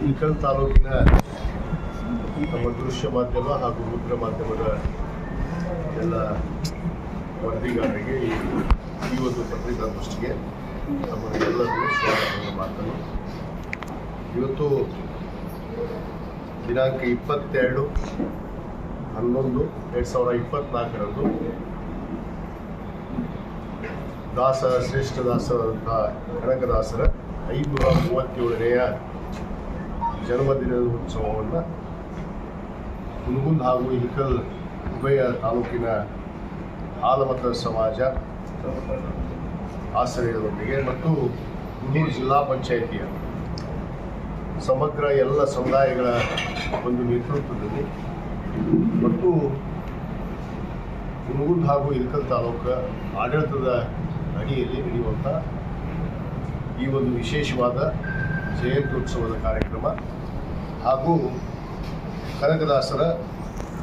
ಇಳಕಲ್ ತಾಲೂಕಿನ ನಮ್ಮ ದೃಶ್ಯ ಮಾಧ್ಯಮ ಹಾಗೂ ಮುದ್ರ ಮಾಧ್ಯಮದ ಎಲ್ಲ ವರದಿಗಾರರಿಗೆ ಈ ಒಂದು ಪತ್ರಿಕಾಗೋಷ್ಠಿಗೆ ಎಲ್ಲರಿಗೂ ಸ್ವಾಗತವನ್ನು ಮಾಡ್ತಾನೆ ಇವತ್ತು ದಿನಾಂಕ ಇಪ್ಪತ್ತೆರಡು ಹನ್ನೊಂದು ಎರಡು ಸಾವಿರದ ಇಪ್ಪತ್ನಾಲ್ಕರಂದು ದಾಸ ಶ್ರೇಷ್ಠ ದಾಸರಾದಂಥ ಕನಕದಾಸರ ಐನೂರ ಮೂವತ್ತೇಳನೆಯ ಜನ್ಮದಿನದ ಉತ್ಸವವನ್ನು ಹುನಗುಂದ್ ಹಾಗೂ ಇಳಕಲ್ ಉಭಯ ತಾಲೂಕಿನ ಆಲಮತ ಸಮಾಜ ಆಶ್ರಯದೊಂದಿಗೆ ಮತ್ತು ಹುಣೂರು ಜಿಲ್ಲಾ ಪಂಚಾಯಿತಿಯ ಸಮಗ್ರ ಎಲ್ಲ ಸಮುದಾಯಗಳ ಒಂದು ನೇತೃತ್ವದಲ್ಲಿ ಮತ್ತು ಹುನಗುಂದ್ ಹಾಗೂ ಇಳಕಲ್ ತಾಲೂಕು ಆಡಳಿತದ ಅಡಿಯಲ್ಲಿ ನಡೆಯುವಂಥ ಈ ಒಂದು ವಿಶೇಷವಾದ ಜಯಂತ್ಯೋತ್ಸವದ ಕಾರ್ಯಕ್ರಮ ಹಾಗೂ ಕನಕದಾಸರ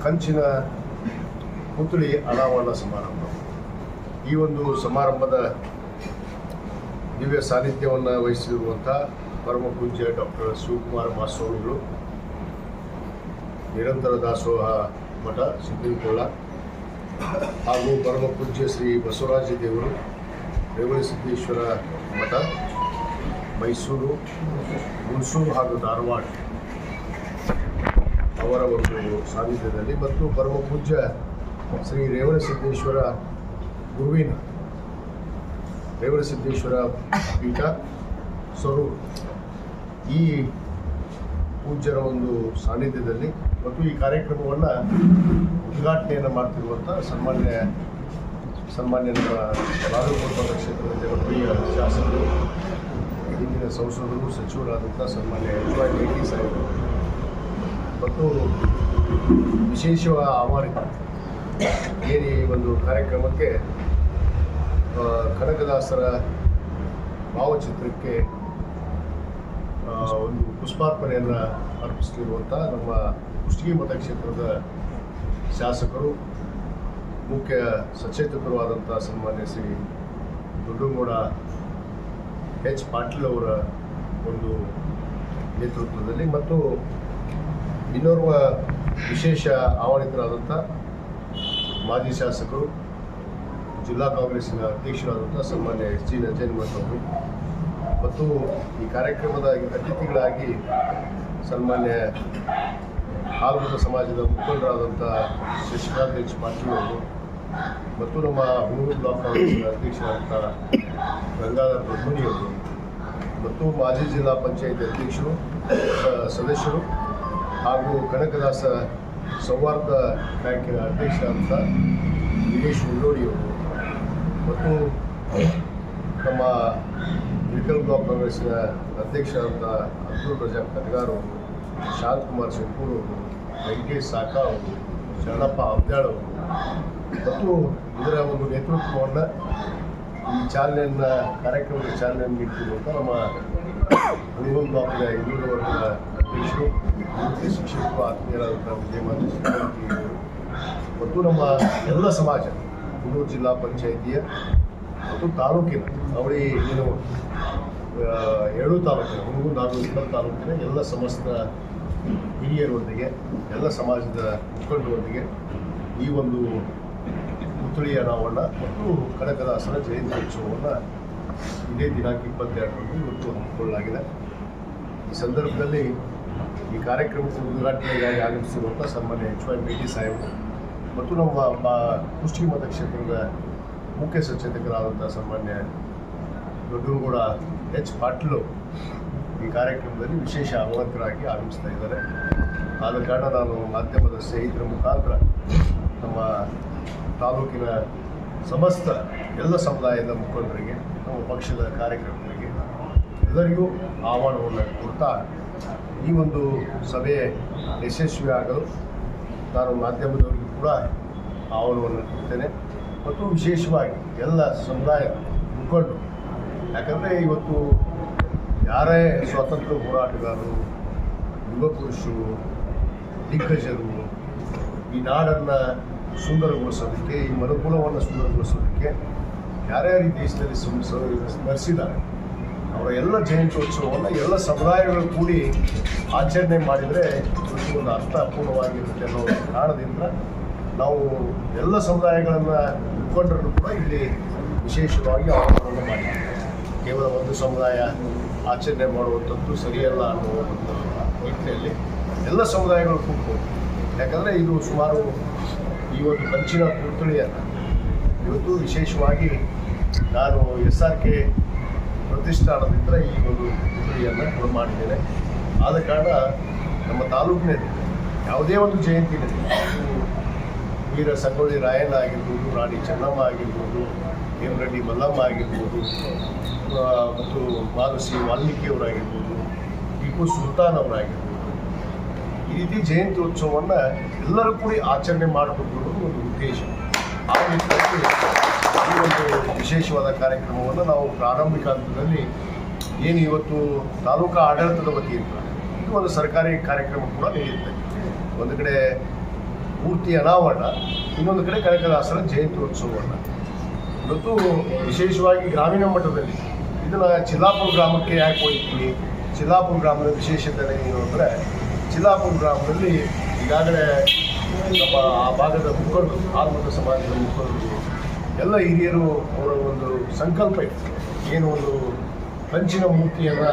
ಕಂಚಿನ ಪುತ್ಳಿ ಅನಾವರಣ ಸಮಾರಂಭ. ಈ ಒಂದು ಸಮಾರಂಭದ ದಿವ್ಯ ಸಾನ್ನಿಧ್ಯವನ್ನು ವಹಿಸಿರುವಂಥ ಪರಮ ಪೂಜ್ಯ ಡಾಕ್ಟರ್ ಶಿವಕುಮಾರ ಮಾಸ್ವಾಮಿಗಳು, ನಿರಂತರ ದಾಸೋಹ ಮಠ ಸಿದ್ದಿನಕೊಳ್ಳ ಹಾಗೂ ಪರಮ ಪೂಜ್ಯ ಶ್ರೀ ಬಸವರಾಜ ದೇವರು ರೇವಣ ಸಿದ್ದೇಶ್ವರ ಮಠ ಮೈಸೂರು, ಹುಣಸೂರು ಹಾಗೂ ಧಾರವಾಡ ಅವರ ಒಂದು ಸಾನ್ನಿಧ್ಯದಲ್ಲಿ ಮತ್ತು ಪರಮ ಪೂಜ್ಯ ಶ್ರೀ ರೇವಣ ಸಿದ್ದೇಶ್ವರ ಗುರುವಿನ ರೇವಣ ಸಿದ್ದೇಶ್ವರ ಪೀಠ ಸ್ವರೂಪ. ಈ ಪೂಜ್ಯರ ಒಂದು ಸಾನ್ನಿಧ್ಯದಲ್ಲಿ ಮತ್ತು ಈ ಕಾರ್ಯಕ್ರಮವನ್ನು ಉದ್ಘಾಟನೆಯನ್ನು ಮಾಡ್ತಿರುವಂಥ ಸನ್ಮಾನ್ಯ ಸನ್ಮಾನ್ಯ ನಮ್ಮ ಕ್ಷೇತ್ರದ ಜನಪ್ರಿಯ ಶಾಸಕರು ಸಂಸದರು ಸಚಿವರಾದಂಥ ಸನ್ಮಾನ್ಯ ಎಚ್ ವೈ ಸಾಹೇಬರು ಮತ್ತು ವಿಶೇಷ ಆಹ್ವಾನಿತ ಏರಿ ಒಂದು ಕಾರ್ಯಕ್ರಮಕ್ಕೆ ಕನಕದಾಸರ ಭಾವಚಿತ್ರಕ್ಕೆ ಒಂದು ಪುಷ್ಪಾರ್ಪಣೆಯನ್ನು ಅರ್ಪಿಸಲಿರುವಂಥ ನಮ್ಮ ಕುಷ್ಟಗಿ ಮತಕ್ಷೇತ್ರದ ಶಾಸಕರು, ಮುಖ್ಯ ಸಚೇತಕರು ಆದಂಥ ಸನ್ಮಾನ್ಯ ಶ್ರೀ ದೊಡ್ಡಗೌಡ ಎಚ್ ಪಾಟೀಲ್ ಅವರ ಒಂದು ನೇತೃತ್ವದಲ್ಲಿ ಮತ್ತು ಇನ್ನೋರ್ವ ವಿಶೇಷ ಆಹ್ವಾನಿತರಾದಂಥ ಮಾಜಿ ಶಾಸಕರು, ಜಿಲ್ಲಾ ಕಾಂಗ್ರೆಸ್ಸಿನ ಅಧ್ಯಕ್ಷರಾದಂಥ ಸನ್ಮಾನ್ಯ ಎಸ್. ಜಿ. ನಂಜನಮಠ ಅವರು. ಮತ್ತು ಈ ಕಾರ್ಯಕ್ರಮದ ಅತಿಥಿಗಳಾಗಿ ಸನ್ಮಾನ್ಯ ಆಲ್ಮತ ಸಮಾಜದ ಮುಖಂಡರಾದಂಥ ಶಶಿಕಾಂತ್ ಎಚ್ ಪಾಟೀಲ್ ಅವರು ಮತ್ತು ನಮ್ಮ ಹುಣೂರು ಬ್ಲಾಕ್ ಕಾಂಗ್ರೆಸ್ನ ಅಧ್ಯಕ್ಷರಾದಂಥ ಗಂಗಾಧರ್ ದೊಡ್ಮನಿ ಮತ್ತು ಮಾಜಿ ಜಿಲ್ಲಾ ಪಂಚಾಯತ್ ಅಧ್ಯಕ್ಷರು ಸದಸ್ಯರು ಹಾಗೂ ಕನಕದಾಸ ಸೌಹಾರ್ದ ಬ್ಯಾಂಕಿನ ಅಧ್ಯಕ್ಷರಾದಂಥ ದಿನೇಶ್ ಉಳ್ಳೋಡಿ ಅವರು ಮತ್ತು ನಮ್ಮ ಮೆಡಿಕಲ್ ಬ್ಲಾಕ್ ಕಾಂಗ್ರೆಸ್ಸಿನ ಅಧ್ಯಕ್ಷ ಅಂತ ಅಬ್ದುಲ್ ರಜಾಕ್ ಕಟ್ಗಾರ್ ಅವರು ಶಾಂತಕುಮಾರ್ ಶಂಕೂರ್ ಅವರು, ವೆಂಕಟೇಶ್ ಸಾಕಾ ಅವರು, ಶರಣಪ್ಪ ಅವರು ಮತ್ತು ಇದರ ಒಂದು ನೇತೃತ್ವವನ್ನು ಈ ಚಾಲನೆಯನ್ನು ಕಾರ್ಯಕ್ರಮದ ಚಾಲನೆಯನ್ನು ಅಂತ ನಮ್ಮ ಹುಡುಗನ್ ಬ್ಲಾಕ್ನ ಇನ್ನೂರು ವರ್ಗದ ಅಧ್ಯಕ್ಷರು, ಮುಖ್ಯ ಶಿಕ್ಷಕರು ಆತ್ಮೀಯರಾದಂಥ ಅವರು ಮತ್ತು ನಮ್ಮ ಎಲ್ಲ ಸಮಾಜ ಹುಣೂರು ಜಿಲ್ಲಾ ಪಂಚಾಯಿತಿಯ ಮತ್ತು ತಾಲೂಕಿನ ಅವಳಿ ಏನು ಎರಡು ತಾಲೂಕಿನ ಹುಣಗುಂದ ಹಾಗೂ ಇಪ್ಪತ್ತು ತಾಲೂಕಿನ ಎಲ್ಲ ಸಮಸ್ತ ಹಿರಿಯರೊಂದಿಗೆ, ಎಲ್ಲ ಸಮಾಜದ ಮುಖಂಡರೊಂದಿಗೆ ಈ ಒಂದು ಪುತ್ಳಿ ಅನಾವರಣ ಮತ್ತು ಕನಕದಾಸರ ಜಯಂತಿ ಉತ್ಸವವನ್ನು ಇದೇ ದಿನಾಂಕ ಇಪ್ಪತ್ತೆರಡರಂದು ಇವತ್ತು ಹಮ್ಮಿಕೊಳ್ಳಲಾಗಿದೆ. ಈ ಸಂದರ್ಭದಲ್ಲಿ ಈ ಕಾರ್ಯಕ್ರಮಕ್ಕೆ ಉದ್ಘಾಟನೆಗಾಗಿ ಆಗಮಿಸಿರುವಂಥ ಸನ್ಮಾನ್ಯ ಎಚ್ ವೈ ಟಿ ಸಾಹೇಬರು ಮತ್ತು ನಮ್ಮ ಬಾ ಕುಷ್ಟಿ ಮತಕ್ಷೇತ್ರದ ಮುಖ್ಯ ಸಚೇತಕರಾದಂಥ ಸನ್ಮಾನ್ಯ ದೊಡ್ಡಗೌಡ ಎಚ್ ಪಾಟೀಲ್ ಈ ಕಾರ್ಯಕ್ರಮದಲ್ಲಿ ವಿಶೇಷ ಅವಲಕರಾಗಿ ಆಗಮಿಸ್ತಾ ಇದ್ದಾರೆ. ಆದ ಕಾರಣ ನಾನು ಮಾಧ್ಯಮದ ಸ್ನೇಹಿತರ ಮುಖಾಂತರ ನಮ್ಮ ತಾಲೂಕಿನ ಸಮಸ್ತ ಎಲ್ಲ ಸಮುದಾಯದ ಮುಖಂಡರಿಗೆ, ನಮ್ಮ ಪಕ್ಷದ ಕಾರ್ಯಕ್ರಮಗಳಿಗೆ ಎಲ್ಲರಿಗೂ ಆಹ್ವಾನವನ್ನು ಕೊಡ್ತಾ ಈ ಒಂದು ಸಭೆ ಯಶಸ್ವಿ ಆಗಲು ನಾನು ಮಾಧ್ಯಮದವರಿಗೂ ಕೂಡ ಆಹ್ವಾನವನ್ನು ಕೊಡ್ತೇನೆ. ಮತ್ತು ವಿಶೇಷವಾಗಿ ಎಲ್ಲ ಸಮುದಾಯ ಮುಖಂಡರು ಯಾಕಂದರೆ ಇವತ್ತು ಯಾರೇ ಸ್ವಾತಂತ್ರ್ಯ ಹೋರಾಟಗಾರರು ಯುವ ಪುರುಷರು ದಿಗ್ಗಜರು, ಈ ನಾಡನ್ನು ಸುಂದರಗೊಳಿಸೋದಕ್ಕೆ, ಈ ಮನುಕುಲವನ್ನು ಸುಂದರಗೊಳಿಸೋದಕ್ಕೆ ಯಾರ್ಯಾರು ಈ ದೇಶದಲ್ಲಿ ಸ್ಮರಿಸಿದ್ದಾರೆ ಅವರ ಎಲ್ಲ ಜಯಂತ್ಯೋತ್ಸವವನ್ನು, ಎಲ್ಲ ಸಮುದಾಯಗಳು ಕೂಡಿ ಆಚರಣೆ ಮಾಡಿದರೆ ಒಂದು ಅರ್ಥಪೂರ್ಣವಾಗಿರುತ್ತೆ ಅನ್ನೋ ಕಾರಣದಿಂದ ನಾವು ಎಲ್ಲ ಸಮುದಾಯಗಳನ್ನು ಮುಖಂಡರು ಕೂಡ ಇಲ್ಲಿ ವಿಶೇಷವಾಗಿ ಆಹ್ವಾನವನ್ನು ಮಾಡಿದ್ದೀವಿ ಕೇವಲ ಒಂದು ಸಮುದಾಯ ಆಚರಣೆ ಮಾಡುವಂಥದ್ದು ಸರಿಯಲ್ಲ ಅನ್ನೋ ಒಂದು ನಿಟ್ಟಿನಲ್ಲಿ ಎಲ್ಲ ಸಮುದಾಯಗಳು ಕೂತ್ಕೊಂಡು ಯಾಕಂದರೆ ಇದು ಸುಮಾರು ಈ ಒಂದು ಕಂಚಿನ ಇವತ್ತು ವಿಶೇಷವಾಗಿ ನಾನು ಎಸ್ ಆರ್ ಕೆ ಪ್ರತಿಷ್ಠಾನದಿಂದ ಈ ಒಂದು ಪುತ್ಥಳಿಯನ್ನು ಕೂಡ ಮಾಡಿದ್ದೇನೆ. ಆದ ಕಾರಣ ನಮ್ಮ ತಾಲೂಕಿನಲ್ಲಿ ಯಾವುದೇ ಒಂದು ಜಯಂತಿ ವೀರ ಸಂಗೊಳ್ಳಿ ರಾಯಣ್ಣ ಆಗಿರ್ಬೋದು, ರಾಣಿ ಚೆನ್ನಮ್ಮ ಆಗಿರ್ಬೋದು ಹೇಮರಡ್ಡಿ ಮಲ್ಲಮ್ಮ ಆಗಿರ್ಬೋದು ಮತ್ತು ಮಾನಸಿ ವಾಲ್ಮೀಕಿಯವರಾಗಿರ್ಬೋದು ಟಿಪ್ಪು ಸುಲ್ತಾನ್ ಅವರಾಗಿರ್ಬೋದು ಈ ರೀತಿ ಜಯಂತಿ ಉತ್ಸವವನ್ನು ಎಲ್ಲರೂ ಕೂಡಿ ಆಚರಣೆ ಮಾಡಬೇಕು ಅನ್ನೋದು ಒಂದು ಉದ್ದೇಶ. ಆ ನಿಟ್ಟಿನಲ್ಲಿ ಈ ಒಂದು ವಿಶೇಷವಾದ ಕಾರ್ಯಕ್ರಮವನ್ನು ನಾವು ಪ್ರಾರಂಭಿಕ ಹಂತದಲ್ಲಿ ಏನು ಇವತ್ತು ತಾಲೂಕಾ ಆಡಳಿತದ ವತಿಯಿಂದ ಇದು ಒಂದು ಸರ್ಕಾರಿ ಕಾರ್ಯಕ್ರಮ ಕೂಡ ನಡೆಯುತ್ತೆ. ಒಂದು ಕಡೆ ಪೂರ್ತಿ ಅನಾವರಣ, ಇನ್ನೊಂದು ಕಡೆ ಕನಕದಾಸರ ಜಯಂತಿ ಉತ್ಸವವನ್ನು. ಇವತ್ತು ವಿಶೇಷವಾಗಿ ಗ್ರಾಮೀಣ ಮಟ್ಟದಲ್ಲಿ ಇದನ್ನು ಚಿಲ್ಲಾಪುರ ಗ್ರಾಮಕ್ಕೆ ಯಾಕೆ ಹೋಗ್ತೀವಿ ಚಿಲ್ಲಾಪುರ ಗ್ರಾಮದ ವಿಶೇಷತೆ ಏನು ಅಂದರೆ ಚಿಲ್ಲಾಪುರ ಗ್ರಾಮದಲ್ಲಿ ಈಗಾಗಲೇ ನಮ್ಮ ಆ ಭಾಗದ ಮುಖಂಡರು ಆಲ್ಮತ ಸಮಾಜದ ಮುಖಂಡರು, ಎಲ್ಲ ಹಿರಿಯರು ಅವರ ಒಂದು ಸಂಕಲ್ಪ ಇತ್ತು ಏನು ಒಂದು ಕಂಚಿನ ಮೂರ್ತಿಯನ್ನು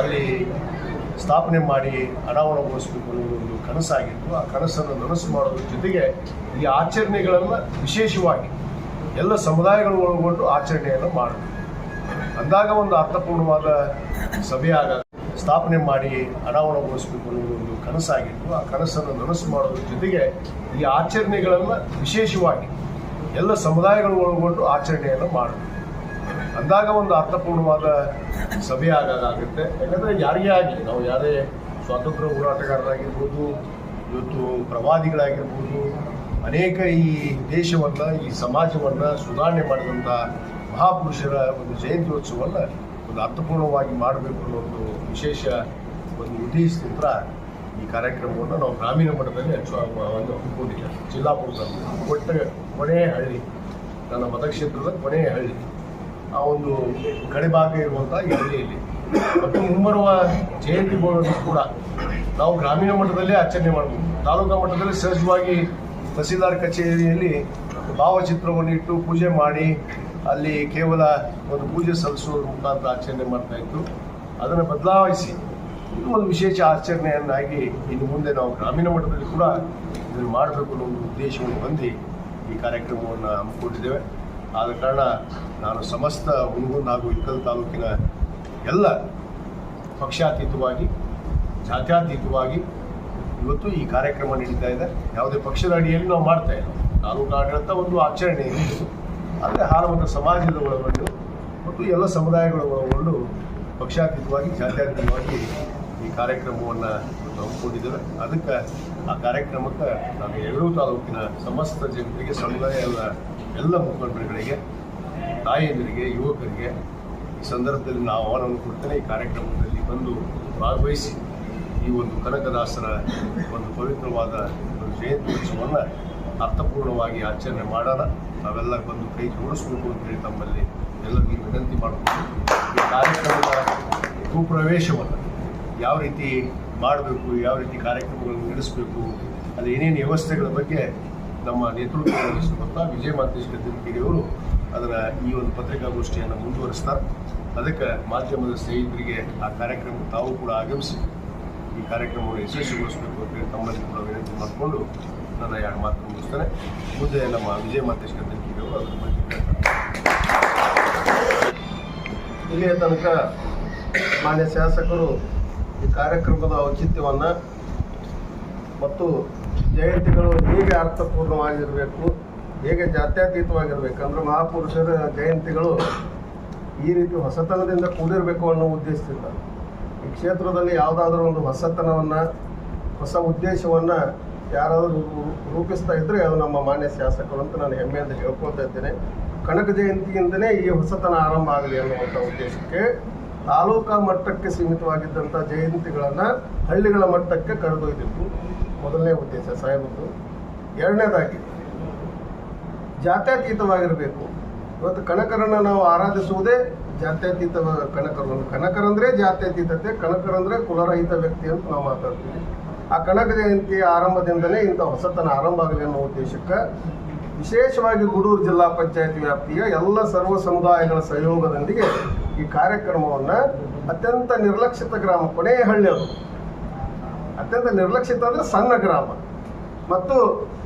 ಅಲ್ಲಿ ಸ್ಥಾಪನೆ ಮಾಡಿ ಅನಾವರಣಗೊಳಿಸಬೇಕು ಅನ್ನೋ ಒಂದು ಕನಸಾಗಿತ್ತು. ಆ ಕನಸನ್ನು ನನಸು ಮಾಡೋದ್ರ ಜೊತೆಗೆ ಈ ಆಚರಣೆಗಳನ್ನು ವಿಶೇಷವಾಗಿ ಎಲ್ಲ ಸಮುದಾಯಗಳು ಒಳಗೊಂಡು ಆಚರಣೆಯನ್ನು ಮಾಡಬೇಕು ಅಂದಾಗ ಒಂದು ಅರ್ಥಪೂರ್ಣವಾದ ಸಭೆಯಾಗ ಸ್ಥಾಪನೆ ಮಾಡಿ ಅನಾವರಣಗೊಳಿಸಬೇಕು ಅನ್ನೋದು ಒಂದು ಕನಸಾಗಿತ್ತು. ಆ ಕನಸನ್ನು ನನಸು ಮಾಡೋದ್ರ ಜೊತೆಗೆ ಈ ಆಚರಣೆಗಳನ್ನು ವಿಶೇಷವಾಗಿ ಎಲ್ಲ ಸಮುದಾಯಗಳು ಒಳಗೊಂಡು ಆಚರಣೆಯನ್ನು ಮಾಡಬೇಕು ಅಂದಾಗ ಒಂದು ಅರ್ಥಪೂರ್ಣವಾದ ಸಭೆ ಆಗಾಗುತ್ತೆ ಯಾಕಂದರೆ ಯಾರಿಗೇ ಆಗಲಿ, ನಾವು ಯಾರೇ ಸ್ವಾತಂತ್ರ್ಯ ಹೋರಾಟಗಾರರಾಗಿರ್ಬೋದು, ಇವತ್ತು ಪ್ರವಾದಿಗಳಾಗಿರ್ಬೋದು, ಅನೇಕ ಈ ದೇಶವನ್ನು, ಈ ಸಮಾಜವನ್ನು ಸುಧಾರಣೆ ಮಾಡಿದಂಥ ಮಹಾಪುರುಷರ ಒಂದು ಜಯಂತ್ಯೋತ್ಸವವನ್ನು ಒಂದು ಅರ್ಥಪೂರ್ಣವಾಗಿ ಮಾಡಬೇಕು ಅನ್ನೋ ಒಂದು ವಿಶೇಷ ಒಂದು ಉದ್ದೇಶದಿಂದ ಈ ಕಾರ್ಯಕ್ರಮವನ್ನು ನಾವು ಗ್ರಾಮೀಣ ಮಟ್ಟದಲ್ಲಿ ಹೆಚ್ಚು ಒಂದು ಹಮ್ಮಿಕೊಂಡಿದ್ದೇವೆ. ಜಿಲ್ಲಾ ಗ್ರಾಮ ಒಟ್ಟ ಕೊನೆಯ ಹಳ್ಳಿ ನನ್ನ ಮತಕ್ಷೇತ್ರದ ಕೊನೆಯ ಹಳ್ಳಿ ಆ ಒಂದು ಕಡೆಭಾಗ ಇರುವಂಥ ಈ ಹಳ್ಳಿಯಲ್ಲಿ. ಮತ್ತು ಮುಂಬರುವ ಜಯಂತಿಗಳನ್ನು ಕೂಡ ನಾವು ಗ್ರಾಮೀಣ ಮಟ್ಟದಲ್ಲೇ ಆಚರಣೆ ಮಾಡಬೇಕು ತಾಲೂಕಾ ಮಟ್ಟದಲ್ಲಿ ಸಹಜವಾಗಿ ತಹಸೀಲ್ದಾರ್ ಕಚೇರಿಯಲ್ಲಿ ಭಾವಚಿತ್ರವನ್ನು ಇಟ್ಟು ಪೂಜೆ ಮಾಡಿ ಅಲ್ಲಿ ಕೇವಲ ಒಂದು ಪೂಜೆ ಸಲ್ಲಿಸುವ ಮುಖಾಂತರ ಆಚರಣೆ ಮಾಡ್ತಾ ಇತ್ತು. ಅದನ್ನು ಬದಲಾಯಿಸಿ ಇದು ಒಂದು ವಿಶೇಷ ಆಚರಣೆಯನ್ನಾಗಿ ಇನ್ನು ಮುಂದೆ ನಾವು ಗ್ರಾಮೀಣ ಮಟ್ಟದಲ್ಲಿ ಕೂಡ ಇದನ್ನು ಮಾಡಬೇಕು ಅನ್ನೋ ಒಂದು ಉದ್ದೇಶವನ್ನು ಹೊಂದಿ ಈ ಕಾರ್ಯಕ್ರಮವನ್ನು ಹಮ್ಮಿಕೊಂಡಿದ್ದೇವೆ. ಆದ ಕಾರಣ ನಾನು ಸಮಸ್ತ ಹುನಗುಂದ ಹಾಗೂ ಇಕ್ಕಲ್ ತಾಲೂಕಿನ ಎಲ್ಲ ಪಕ್ಷಾತೀತವಾಗಿ, ಜಾತ್ಯಾತೀತವಾಗಿ ಇವತ್ತು ಈ ಕಾರ್ಯಕ್ರಮ ನಡೀತಾ ಇದೆ. ಯಾವುದೇ ಪಕ್ಷದ ಅಡಿಯಲ್ಲಿ ನಾವು ಮಾಡ್ತಾ ಇಲ್ಲ. ತಾಲೂಕು ಆಡಳಿತ ಒಂದು ಆಚರಣೆ. ಆದರೆ ಹಾಲವನ್ನು ಸಮಾಜದ ಒಳಗೊಂಡು ಮತ್ತು ಎಲ್ಲ ಸಮುದಾಯಗಳು ಒಳಗೊಂಡು ಪಕ್ಷಾತೀತವಾಗಿ, ಜಾತ್ಯಾತೀತವಾಗಿ ಈ ಕಾರ್ಯಕ್ರಮವನ್ನು ಹಮ್ಮಿಕೊಂಡಿದ್ದೇವೆ. ಅದಕ್ಕೆ ಆ ಕಾರ್ಯಕ್ರಮಕ್ಕೆ ನಾನು ಎರಡೂ ತಾಲೂಕಿನ ಸಮಸ್ತ ಜನರಿಗೆ ಸಮುದಾಯದ ಎಲ್ಲ ಮುಖಂಡರುಗಳಿಗೆ ತಾಯಿಯಂದಿರಿಗೆ ಯುವಕರಿಗೆ ಈ ಸಂದರ್ಭದಲ್ಲಿ ನಾವು ಆಹ್ವಾನವನ್ನು ಕೊಡ್ತೇನೆ. ಈ ಕಾರ್ಯಕ್ರಮದಲ್ಲಿ ಬಂದು ಭಾಗವಹಿಸಿ ಈ ಒಂದು ಕನಕದಾಸರ ಒಂದು ಪವಿತ್ರವಾದ ಒಂದು ಜಯಂತ್ಯೋತ್ಸವವನ್ನು ಅರ್ಥಪೂರ್ಣವಾಗಿ ಆಚರಣೆ ಮಾಡೋಣ ನಾವೆಲ್ಲ ಬಂದು ಕೈ ಜೋಡಿಸ್ಬೇಕು ಅಂತೇಳಿ ತಮ್ಮಲ್ಲಿ ಎಲ್ಲರಿಗೂ ವಿನಂತಿ ಮಾಡಿಕೊಂಡು ಈ ಕಾರ್ಯಕ್ರಮದ ಭೂಪ್ರವೇಶವನ್ನು ಯಾವ ರೀತಿ ಮಾಡಬೇಕು, ಯಾವ ರೀತಿ ಕಾರ್ಯಕ್ರಮಗಳನ್ನು ನಡೆಸಬೇಕು, ಅಲ್ಲಿ ಏನೇನು ವ್ಯವಸ್ಥೆಗಳ ಬಗ್ಗೆ ನಮ್ಮ ನೇತೃತ್ವದಲ್ಲಿ ವಹಿಸುವಂಥ ವಿಜಯ ಮಾತೇಶ್ ಗದ್ದಿನಕಿರಿಯವರು ಅದರ ಈ ಒಂದು ಪತ್ರಿಕಾಗೋಷ್ಠಿಯನ್ನು ಮುಂದುವರಿಸ್ತಾರೆ. ಅದಕ್ಕೆ ಮಾಧ್ಯಮದ ಸ್ನೇಹಿತರಿಗೆ ಆ ಕಾರ್ಯಕ್ರಮ ತಾವು ಕೂಡ ಆಗಮಿಸಿ ಈ ಕಾರ್ಯಕ್ರಮವನ್ನು ಯಶಸ್ವಿಗೊಳಿಸಬೇಕು ಅಂತೇಳಿ ತಮ್ಮಲ್ಲಿ ಕೂಡ ವಿನಂತಿ ಮಾಡಿಕೊಂಡು ನನ್ನ ಎರಡು ಮಾತು ಮುಗಿಸ್ತಾರೆ ಮುಂದೆ ನಮ್ಮ ವಿಜಯ ಮಾತೇಶ್ ಗದ್ದಿನಕಿರಿಯವರು ಅದ್ರ ಬಗ್ಗೆ. ಇಲ್ಲಿಯ ತನಕ ಮಾನ್ಯ ಶಾಸಕರು ಈ ಕಾರ್ಯಕ್ರಮದ ಔಚಿತ್ಯವನ್ನು ಮತ್ತು ಜಯಂತಿಗಳು ಹೇಗೆ ಅರ್ಥಪೂರ್ಣವಾಗಿರಬೇಕು, ಹೇಗೆ ಜಾತ್ಯತೀತವಾಗಿರಬೇಕು ಅಂದ್ರೆ ಮಹಾಪುರುಷರ ಜಯಂತಿಗಳು ಈ ರೀತಿ ಹೊಸತನದಿಂದ ಕೂಡಿರಬೇಕು ಅನ್ನೋ ಉದ್ದೇಶದಿಂದ ಈ ಕ್ಷೇತ್ರದಲ್ಲಿ ಯಾವುದಾದ್ರೂ ಒಂದು ಹೊಸತನವನ್ನು, ಹೊಸ ಉದ್ದೇಶವನ್ನು ಯಾರಾದರೂ ರೂಪಿಸ್ತಾ ಇದ್ದರೆ ಅದು ನಮ್ಮ ಮಾನ್ಯ ಶಾಸಕರು ಅಂತ ನಾನು ಹೆಮ್ಮೆಯಿಂದ ಹೇಳ್ಕೊಳ್ತಾ ಇದ್ದೇನೆ. ಕನಕ ಜಯಂತಿಯಿಂದನೇ ಈ ಹೊಸತನ ಆರಂಭ ಆಗಲಿ ಅನ್ನುವಂಥ ಉದ್ದೇಶಕ್ಕೆ ತಾಲೂಕಾ ಮಟ್ಟಕ್ಕೆ ಸೀಮಿತವಾಗಿದ್ದಂಥ ಜಯಂತಿಗಳನ್ನು ಹಳ್ಳಿಗಳ ಮಟ್ಟಕ್ಕೆ ಕರೆದೊಯ್ದಿತ್ತು ಮೊದಲನೇ ಉದ್ದೇಶ ಸಾಹೇಬದ್ದು ಎರಡನೇದಾಗಿ, ಜಾತ್ಯತೀತವಾಗಿರಬೇಕು. ಇವತ್ತು ಕನಕರನ್ನು ನಾವು ಆರಾಧಿಸುವುದೇ ಜಾತ್ಯತೀತ ಕನಕರು. ಕನಕರಂದ್ರೆ ಜಾತ್ಯತೀತತೆ, ಕನಕರಂದ್ರೆ ಕುಲರಹಿತ ವ್ಯಕ್ತಿ ಅಂತ ನಾವು ಮಾತಾಡ್ತೀವಿ. ಆ ಕನಕ ಜಯಂತಿ ಆರಂಭದಿಂದಲೇ ಇಂಥ ಹೊಸತನ ಆರಂಭ ಆಗಲಿ ಅನ್ನೋ ಉದ್ದೇಶಕ್ಕೆ ವಿಶೇಷವಾಗಿ ಗೂಡೂರು ಜಿಲ್ಲಾ ಪಂಚಾಯತ್ ವ್ಯಾಪ್ತಿಯ ಎಲ್ಲ ಸರ್ವ ಸಮುದಾಯಗಳ ಸಹಯೋಗದೊಂದಿಗೆ ಈ ಕಾರ್ಯಕ್ರಮವನ್ನು ಅತ್ಯಂತ ನಿರ್ಲಕ್ಷಿತ ಗ್ರಾಮ, ಕೊನೆಯ ಹಳ್ಳಿ ಅದು. ಅತ್ಯಂತ ನಿರ್ಲಕ್ಷಿತ ಅಂದ್ರೆ ಸಣ್ಣ ಗ್ರಾಮ. ಮತ್ತು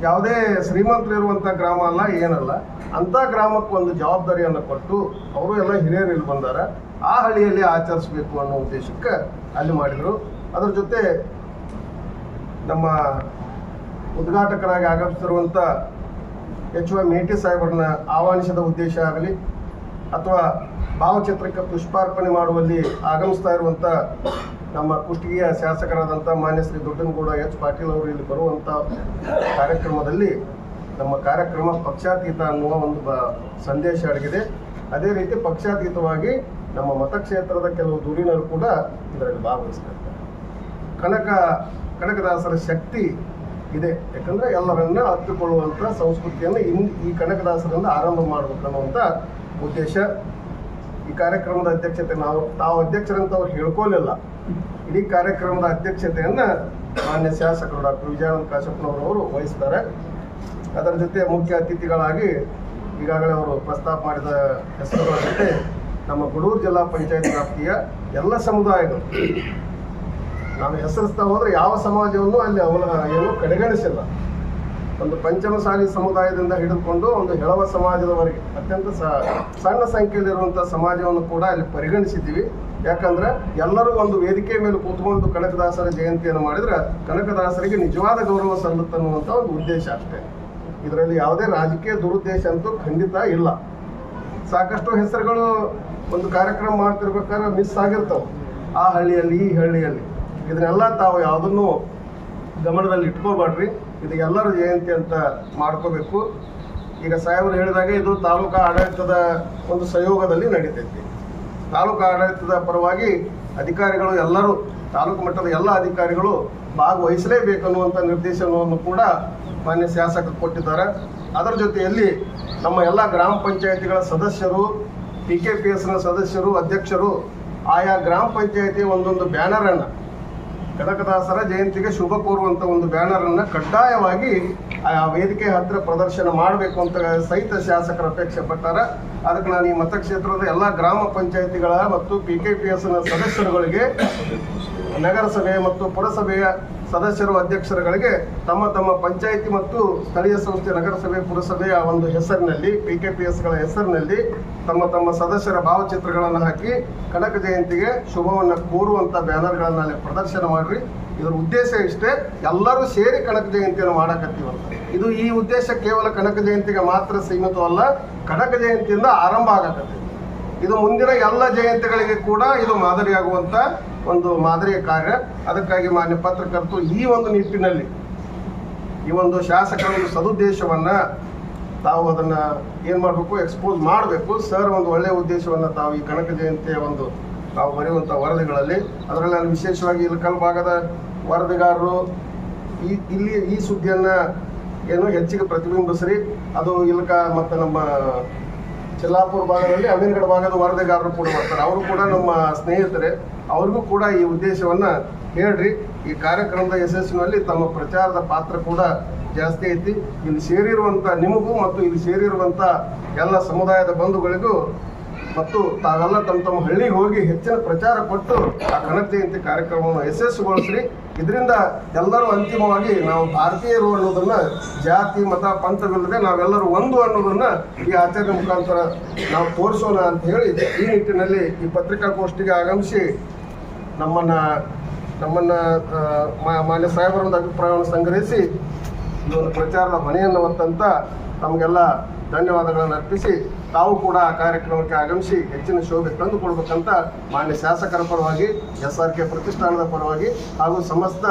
ಯಾವುದೇ ಶ್ರೀಮಂತರಿರುವಂಥ ಗ್ರಾಮ ಅಲ್ಲ, ಏನಲ್ಲ, ಅಂಥ ಗ್ರಾಮಕ್ಕೆ ಒಂದು ಜವಾಬ್ದಾರಿಯನ್ನು ಕೊಟ್ಟು ಅವರು ಎಲ್ಲ ಹಿರಿಯರು ಇಲ್ಲಿ ಬಂದಾರ, ಆ ಹಳ್ಳಿಯಲ್ಲಿ ಆಚರಿಸಬೇಕು ಅನ್ನೋ ಉದ್ದೇಶಕ್ಕೆ ಅಲ್ಲಿ ಮಾಡಿದರು. ಅದರ ಜೊತೆ ನಮ್ಮ ಉದ್ಘಾಟಕರಾಗಿ ಆಗಮಿಸಿರುವಂಥ ಎಚ್ ವೈ ಮೇಟಿ ಸಾಹೇಬರನ್ನ ಆಹ್ವಾನಿಸಿದ ಉದ್ದೇಶ ಆಗಲಿ, ಅಥವಾ ಭಾವಚಿತ್ರಕ್ಕೆ ಪುಷ್ಪಾರ್ಪಣೆ ಮಾಡುವಲ್ಲಿ ಆಗಮಿಸ್ತಾ ಇರುವಂಥ ನಮ್ಮ ಕುಷ್ಟಗಿಯ ಶಾಸಕರಾದಂಥ ಮಾನ್ಯ ಶ್ರೀ ದೊಡ್ಡನಗೌಡ ಎಚ್ ಪಾಟೀಲ್ ಅವರು ಇಲ್ಲಿ ಬರುವಂಥ ಕಾರ್ಯಕ್ರಮದಲ್ಲಿ ನಮ್ಮ ಕಾರ್ಯಕ್ರಮ ಪಕ್ಷಾತೀತ ಅನ್ನುವ ಒಂದು ಸಂದೇಶ ಅಡಗಿದೆ. ಅದೇ ರೀತಿ ಪಕ್ಷಾತೀತವಾಗಿ ನಮ್ಮ ಮತಕ್ಷೇತ್ರದ ಕೆಲವು ದೂರಿನರು ಕೂಡ ಇದರಲ್ಲಿ ಭಾಗವಹಿಸ್ತಾರೆ. ಕನಕ ಕನಕದಾಸರ ಶಕ್ತಿ ಇದೆ. ಯಾಕಂದ್ರೆ ಎಲ್ಲರನ್ನ ಹತ್ತುಕೊಳ್ಳುವಂಥ ಸಂಸ್ಕೃತಿಯನ್ನು ಇನ್ ಈ ಕನಕದಾಸರಿಂದ ಆರಂಭ ಮಾಡಬೇಕು ಅನ್ನುವಂಥ ಉದ್ದೇಶ. ಈ ಕಾರ್ಯಕ್ರಮದ ಅಧ್ಯಕ್ಷತೆ ನಾವು, ತಾವು ಅಧ್ಯಕ್ಷರಂತ ಅವ್ರು ಹೇಳ್ಕೊಲಿಲ್ಲ. ಇಡೀ ಕಾರ್ಯಕ್ರಮದ ಅಧ್ಯಕ್ಷತೆಯನ್ನು ಮಾನ್ಯ ಶಾಸಕರು ಡಾಕ್ಟರ್ ವಿಜಯಾನಂದ ಕಾಶಪ್ಪನವರವರು ವಹಿಸ್ತಾರೆ. ಅದರ ಜೊತೆ ಮುಖ್ಯ ಅತಿಥಿಗಳಾಗಿ ಈಗಾಗಲೇ ಅವರು ಪ್ರಸ್ತಾಪ ಮಾಡಿದ ಹೆಸರುಗಳ ಜೊತೆ ನಮ್ಮ ಗುಡೂರು ಜಿಲ್ಲಾ ಪಂಚಾಯತ್ ವ್ಯಾಪ್ತಿಯ ಎಲ್ಲ ಸಮುದಾಯಗಳು ನಾವು ಹೆಸರಿಸ್ತಾ ಹೋದ್ರೆ ಯಾವ ಸಮಾಜವನ್ನು ಅಲ್ಲಿ ಅವಲ ಏನು ಕಡೆಗಣಿಸಿಲ್ಲ. ಒಂದು ಪಂಚಮಸಾಲಿ ಸಮುದಾಯದಿಂದ ಹಿಡಿದುಕೊಂಡು ಒಂದು ಹೆಳವ ಸಮಾಜದವರೆಗೆ, ಅತ್ಯಂತ ಸಣ್ಣ ಸಂಖ್ಯೆಯಲ್ಲಿರುವಂಥ ಸಮಾಜವನ್ನು ಕೂಡ ಅಲ್ಲಿ ಪರಿಗಣಿಸಿದ್ದೀವಿ. ಯಾಕಂದ್ರೆ ಎಲ್ಲರೂ ಒಂದು ವೇದಿಕೆ ಮೇಲೆ ಕೂತ್ಕೊಂಡು ಕನಕದಾಸರ ಜಯಂತಿಯನ್ನು ಮಾಡಿದ್ರೆ ಕನಕದಾಸರಿಗೆ ನಿಜವಾದ ಗೌರವ ಸಲ್ಲುತ್ತನ್ನುವಂಥ ಒಂದು ಉದ್ದೇಶ ಅಷ್ಟೇ. ಇದರಲ್ಲಿ ಯಾವುದೇ ರಾಜಕೀಯ ದುರುದ್ದೇಶ ಅಂತೂ ಖಂಡಿತ ಇಲ್ಲ. ಸಾಕಷ್ಟು ಹೆಸರುಗಳು ಒಂದು ಕಾರ್ಯಕ್ರಮ ಮಾಡ್ತಿರ್ಬೇಕಾದ್ರೆ ಮಿಸ್ ಆಗಿರ್ತಾವೆ. ಆ ಹಳ್ಳಿಯಲ್ಲಿ, ಈ ಹಳ್ಳಿಯಲ್ಲಿ. ಇದನ್ನೆಲ್ಲ ತಾವು ಯಾವುದನ್ನು ಗಮನದಲ್ಲಿ ಇಟ್ಕೋಬೇಡ್ರಿ ಇದು ಎಲ್ಲರ ಜಯಂತಿ ಅಂತ ಮಾಡ್ಕೋಬೇಕು. ಈಗ ಸಾಹೇಬರು ಹೇಳಿದಾಗ ಇದು ತಾಲೂಕಾ ಆಡಳಿತದ ಒಂದು ಸಹಯೋಗದಲ್ಲಿ ನಡೀತೈತಿ. ತಾಲೂಕು ಆಡಳಿತದ ಪರವಾಗಿ ಅಧಿಕಾರಿಗಳು ಎಲ್ಲರೂ, ತಾಲೂಕು ಮಟ್ಟದ ಎಲ್ಲ ಅಧಿಕಾರಿಗಳು ಭಾಗವಹಿಸಲೇಬೇಕು ಅನ್ನುವಂಥ ನಿರ್ದೇಶನವನ್ನು ಕೂಡ ಮಾನ್ಯ ಶಾಸಕರು ಕೊಟ್ಟಿದ್ದಾರೆ. ಅದರ ಜೊತೆಯಲ್ಲಿ ನಮ್ಮ ಎಲ್ಲ ಗ್ರಾಮ ಪಂಚಾಯತಿಗಳ ಸದಸ್ಯರು ಪಿ ಕೆ ಪಿ ಎಸ್ನ ಸದಸ್ಯರು, ಅಧ್ಯಕ್ಷರು, ಆಯಾ ಗ್ರಾಮ ಪಂಚಾಯತಿ ಒಂದೊಂದು ಬ್ಯಾನರನ್ನು ಕನಕದಾಸರ ಜಯಂತಿಗೆ ಶುಭ ಕೋರುವಂತ ಒಂದು ಬ್ಯಾನರನ್ನು ಕಡ್ಡಾಯವಾಗಿ ಆ ವೇದಿಕೆ ಹತ್ರ ಪ್ರದರ್ಶನ ಮಾಡಬೇಕು ಅಂತ ಸಹಿತ ಶಾಸಕರು ಅಪೇಕ್ಷೆ ಪಟ್ಟಾರ. ಅದಕ್ಕೆ ನಾನು ಈ ಮತಕ್ಷೇತ್ರದ ಎಲ್ಲ ಗ್ರಾಮ ಪಂಚಾಯತಿಗಳ ಮತ್ತು ಪಿ ಕೆ ಪಿ ಎಸ್ನ ಸದಸ್ಯರುಗಳಿಗೆ ನಗರಸಭೆ ಮತ್ತು ಪುರಸಭೆಯ ಸದಸ್ಯರು ಅಧ್ಯಕ್ಷರುಗಳಿಗೆ ತಮ್ಮ ತಮ್ಮ ಪಂಚಾಯಿತಿ ಮತ್ತು ಸ್ಥಳೀಯ ಸಂಸ್ಥೆ ನಗರಸಭೆ ಪುರಸಭೆಯ ಒಂದು ಹೆಸರಿನಲ್ಲಿ ಪಿ ಕೆ ಪಿ ಎಸ್ಗಳ ಹೆಸರಿನಲ್ಲಿ ತಮ್ಮ ತಮ್ಮ ಸದಸ್ಯರ ಭಾವಚಿತ್ರಗಳನ್ನು ಹಾಕಿ ಕನಕ ಜಯಂತಿಗೆ ಶುಭವನ್ನು ಕೋರುವಂಥ ಬ್ಯಾನರ್ಗಳನ್ನು ಅಲ್ಲಿ ಪ್ರದರ್ಶನ ಮಾಡಿರಿ. ಇದರ ಉದ್ದೇಶ ಇಷ್ಟೇ, ಎಲ್ಲರೂ ಸೇರಿ ಕನಕ ಜಯಂತಿಯನ್ನು ಮಾಡಕತ್ತೀವಂತ ಇದು ಈ ಉದ್ದೇಶ ಕೇವಲ ಕನಕ ಜಯಂತಿಗೆ ಮಾತ್ರ ಸೀಮಿತವಲ್ಲ ಕನಕ ಜಯಂತಿಯಿಂದ ಆರಂಭ ಆಗಕತ್ತೆ. ಇದು ಮುಂದಿನ ಎಲ್ಲ ಜಯಂತಿಗಳಿಗೆ ಕೂಡ ಇದು ಮಾದರಿಯಾಗುವಂತ ಒಂದು ಮಾದರಿಯ ಕಾರ್ಯ. ಅದಕ್ಕಾಗಿ ಮಾನ್ಯ ಪತ್ರಕರ್ತರು ಈ ಒಂದು ನಿಟ್ಟಿನಲ್ಲಿ, ಈ ಒಂದು ಶಾಸಕರ ಒಂದು ಸದುದ್ದೇಶವನ್ನು ತಾವು ಅದನ್ನ ಏನು ಮಾಡಬೇಕು ಎಕ್ಸ್ಪೋಸ್ ಮಾಡಬೇಕು. ಸರ್ ಒಂದು ಒಳ್ಳೆಯ ಉದ್ದೇಶವನ್ನ ತಾವು ಈ ಕನಕ ಜಯಂತಿಯ ಒಂದು ತಾವು ಬರೆಯುವಂಥ ವರದಿಗಳಲ್ಲಿ, ಅದರಲ್ಲಿ ನಾನು ವಿಶೇಷವಾಗಿ ಇಲ್ಕಲ್ ಭಾಗದ ವರದಿಗಾರರು ಈ ಇಲ್ಲಿ ಈ ಸುದ್ದಿಯನ್ನ ಏನು ಹೆಚ್ಚಿಗೆ ಪ್ರತಿಬಿಂಬಿಸ್ರಿ. ಅದು ಇಲಕ ಮತ್ತು ನಮ್ಮ ಚಿಲ್ಲಾಪುರ ಭಾಗದಲ್ಲಿ ಅಮೀರ್ಗಢ ಭಾಗದ ವರದಿಗಾರರು ಕೂಡ ಬರ್ತಾರೆ. ಅವರು ಕೂಡ ನಮ್ಮ ಸ್ನೇಹಿತರೆ. ಅವ್ರಿಗೂ ಕೂಡ ಈ ಉದ್ದೇಶವನ್ನ ಹೇಳ್ರಿ. ಈ ಕಾರ್ಯಕ್ರಮದ ಯಶಸ್ಸಿನಲ್ಲಿ ತಮ್ಮ ಪ್ರಚಾರದ ಪಾತ್ರ ಕೂಡ ಜಾಸ್ತಿ ಐತಿ. ಇಲ್ಲಿ ಸೇರಿರುವಂತ ನಿಮಗೂ ಮತ್ತು ಇಲ್ಲಿ ಸೇರಿರುವಂತ ಎಲ್ಲ ಸಮುದಾಯದ ಬಂಧುಗಳಿಗೂ ಮತ್ತು ತಾವೆಲ್ಲ ತಮ್ಮ ತಮ್ಮ ಹಳ್ಳಿಗೆ ಹೋಗಿ ಹೆಚ್ಚಿನ ಪ್ರಚಾರ ಕೊಟ್ಟು ಆ ಕನಕ ಜಯಂತಿ ಕಾರ್ಯಕ್ರಮವನ್ನು ಯಶಸ್ವಿಗೊಳಿಸ್ರಿ. ಇದರಿಂದ ಎಲ್ಲರೂ ಅಂತಿಮವಾಗಿ ನಾವು ಭಾರತೀಯರು ಅನ್ನೋದನ್ನ ಜಾತಿ, ಮತ, ಪಂಥವಿಲ್ಲದೆ ನಾವೆಲ್ಲರೂ ಒಂದು ಅನ್ನೋದನ್ನ ಈ ಆಚರಣೆ ಮುಖಾಂತರ ನಾವು ತೋರಿಸೋಣ ಅಂತ ಹೇಳಿ ಈ ನಿಟ್ಟಿನಲ್ಲಿ ಈ ಪತ್ರಿಕಾಗೋಷ್ಠಿಗೆ ಆಗಮಿಸಿ ನಮ್ಮನ್ನ ನಮ್ಮನ್ನ ಮಾನ್ಯ ಸಾಹೇಬರ ಒಂದು ಅಭಿಪ್ರಾಯವನ್ನು ಸಂಗ್ರಹಿಸಿ ಈ ಒಂದು ಪ್ರಚಾರದ ಹೊಣೆಯನ್ನು ಹೊತ್ತಂತ ತಮಗೆಲ್ಲ ಧನ್ಯವಾದಗಳನ್ನು ಅರ್ಪಿಸಿ ತಾವು ಕೂಡ ಆ ಕಾರ್ಯಕ್ರಮಕ್ಕೆ ಆಗಮಿಸಿ ಹೆಚ್ಚಿನ ಶೋಭೆ ತಂದುಕೊಡ್ಬೇಕಂತ ಮಾನ್ಯ ಶಾಸಕರ ಪರವಾಗಿ ಎಸ್ ಆರ್ ಕೆ ಪ್ರತಿಷ್ಠಾನದ ಪರವಾಗಿ ಹಾಗೂ ಸಮಸ್ತ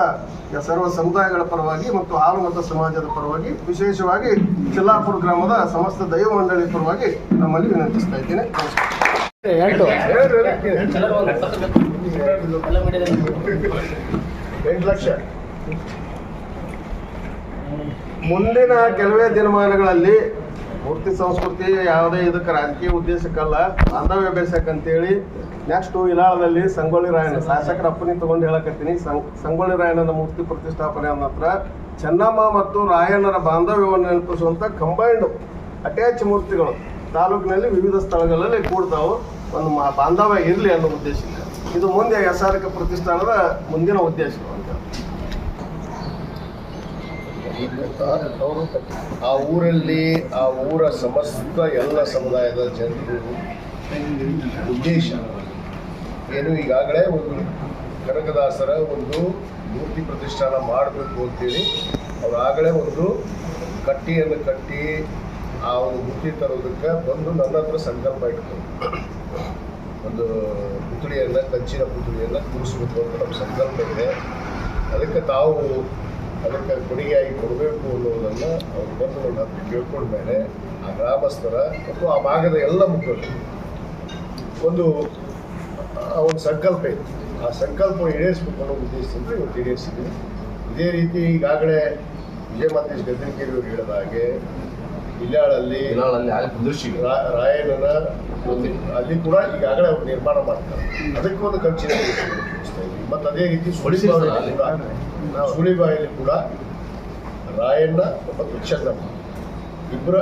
ಸರ್ವ ಸಮುದಾಯಗಳ ಪರವಾಗಿ ಮತ್ತು ಹಾಲುಮತ ಸಮಾಜದ ಪರವಾಗಿ ವಿಶೇಷವಾಗಿ ಚಿಲ್ಲಾಪುರ ಗ್ರಾಮದ ಸಮಸ್ತ ದೈವ ಮಂಡಳಿ ಪರವಾಗಿ ನಮ್ಮಲ್ಲಿ ವಿನಂತಿಸ್ತಾ ಇದ್ದೇನೆ. ಎಂಟು ಎಂಟು ಲಕ್ಷ. ಮುಂದಿನ ಕೆಲವೇ ದಿನಮಾನಗಳಲ್ಲಿ ಮೂರ್ತಿ ಸಂಸ್ಕೃತಿ ಯಾವುದೇ ಇದಕ್ಕೆ ರಾಜಕೀಯ ಉದ್ದೇಶಕ್ಕಲ್ಲ ಬಾಂಧವ್ಯ ಬೇಸಕ್ಕಂತೇಳಿ ನೆಕ್ಸ್ಟ್ ಇಲಾಳದಲ್ಲಿ ಸಂಗೊಳ್ಳಿ ರಾಯಣ್ಣ, ಶಾಸಕರ ಅಪ್ಪನಿ ತಗೊಂಡು ಹೇಳಕತ್ತೀನಿ. ಸಂಗೊಳ್ಳಿ ರಾಯಣ್ಣನ ಮೂರ್ತಿ ಪ್ರತಿಷ್ಠಾಪನೆ ಆದ ನಂತರ ಚೆನ್ನಮ್ಮ ಮತ್ತು ರಾಯಣ್ಣರ ಬಾಂಧವ್ಯವನ್ನು ನೆನಪಿಸುವಂಥ ಕಂಬೈಂಡ್ ಅಟ್ಯಾಚ್ ಮೂರ್ತಿಗಳು ತಾಲೂಕಿನಲ್ಲಿ ವಿವಿಧ ಸ್ಥಳಗಳಲ್ಲಿ ಕೂಡ್ತಾವು. ಒಂದು ಬಾಂಧವ್ಯ ಇರಲಿ ಅನ್ನೋ ಉದ್ದೇಶ ಇದು ಮುಂದೆ ಎಸ್ ಆರ್ ಕೆ ಪ್ರತಿಷ್ಠಾನದ ಮುಂದಿನ ಉದ್ದೇಶಗಳು ಅಂತ ಆ ಊರಲ್ಲಿ, ಆ ಊರ ಸಮಸ್ತ ಎಲ್ಲ ಸಮುದಾಯದ ಜನರು ಉದ್ದೇಶ. ಏನು ಈಗಾಗಲೇ ಒಂದು ಕನಕದಾಸರ ಒಂದು ಮೂರ್ತಿ ಪ್ರತಿಷ್ಠಾನ ಮಾಡಬೇಕು ಅಂತೇಳಿ ಅವ್ರು ಆಗಲೇ ಒಂದು ಕಟ್ಟಿಯನ್ನು ಕಟ್ಟಿ ಆ ಒಂದು ಮೂರ್ತಿ ತರೋದಕ್ಕೆ ಬಂದು ನನ್ನ ಹತ್ರ ಸಂಕಲ್ಪ ಇಟ್ಕೊಂಡು. ಒಂದು ಪುತ್ಳಿಯನ್ನು ಕಂಚಿನ ಪುತ್ಳಿಯನ್ನು ಕೂರಿಸ್ಬೇಕು ಅಂತ ನಮ್ಮ ಸಂಕಲ್ಪ ಇದೆ. ಅದಕ್ಕೆ ತಾವು ಅದಕ್ಕೆ ಕೊಡುಗೆಯಾಗಿ ಕೊಡಬೇಕು ಅನ್ನೋದನ್ನು ಅವ್ರು ಬಂದು ನನ್ನ ಮೇಲೆ ಕೇಳ್ಕೊಂಡ್ಮೇಲೆ ಆ ಗ್ರಾಮಸ್ಥರ ಮತ್ತು ಆ ಭಾಗದ ಎಲ್ಲ ಮುಖಂಡರು. ಒಂದು ಒಂದು ಸಂಕಲ್ಪ ಇತ್ತು. ಆ ಸಂಕಲ್ಪ ಈಡೇರಿಸಬೇಕು ಅನ್ನೋ ಉದ್ದೇಶದಿಂದ ಇವತ್ತು ಈಡೇರಿಸಿದ್ವಿ ಇದೇ ರೀತಿ ಈಗಾಗಲೇ ವಿಜಯ ಮಾತೇಶ್ ಗದ್ದನಗಿರಿ ಅವರು ಹೇಳಿದ ಹಾಗೆ ಇಲ್ಲಾಳಲ್ಲಿ ರಾಯಣ್ಣನ ಅಲ್ಲಿ ಕೂಡ ಈಗಾಗಲೇ ಅವ್ರು ನಿರ್ಮಾಣ ಮಾಡ್ತಾರೆ. ಅದಕ್ಕೊಂದು ಕಂಚಿನ ಮತ್ತು ಅದೇ ರೀತಿ ಸುಳಿಬಾವಿಯಲ್ಲಿ ಕೂಡ ಸುಳಿಬಾವಿಯಲ್ಲಿ ಕೂಡ ರಾಯಣ್ಣ ಮತ್ತು ಚೆನ್ನಮ್ಮ ಇಬ್ಬರ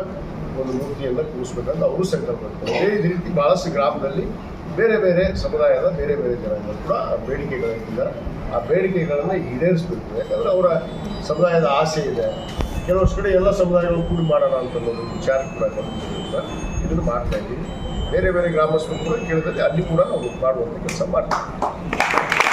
ಒಂದು ಮೂರ್ತಿಯನ್ನು ಕೂರಿಸ್ಬೇಕಂತ ಅವರು ಸಂಕಲ್ಪ ಅದೇ ರೀತಿ ಬಹಳಷ್ಟು ಗ್ರಾಮದಲ್ಲಿ ಬೇರೆ ಬೇರೆ ಸಮುದಾಯದ ಬೇರೆ ಬೇರೆ ಜನಗಳು ಕೂಡ ಆ ಬೇಡಿಕೆಗಳಿಂದ ಆ ಬೇಡಿಕೆಗಳನ್ನು ಈಡೇರಿಸಬೇಕು. ಯಾಕಂದರೆ ಅವರ ಸಮುದಾಯದ ಆಸೆ ಇದೆ. ಕೆಲವಷ್ಟು ಕಡೆ ಎಲ್ಲ ಸಮುದಾಯಗಳು ಕೂಡಿ ಮಾಡೋಣ ಅಂತ ಒಂದು ವಿಚಾರ ಕೂಡ ಇದನ್ನು ಮಾಡ್ತಾ ಇದ್ದೀವಿ. ಬೇರೆ ಬೇರೆ ಗ್ರಾಮಸ್ಥರು ಕೂಡ ಕೇಳಿದಲ್ಲಿ ಅಲ್ಲಿ ಕೂಡ ನಾವು ಮಾಡುವಂಥ ಕೆಲಸ ಮಾಡ್ತೀವಿ.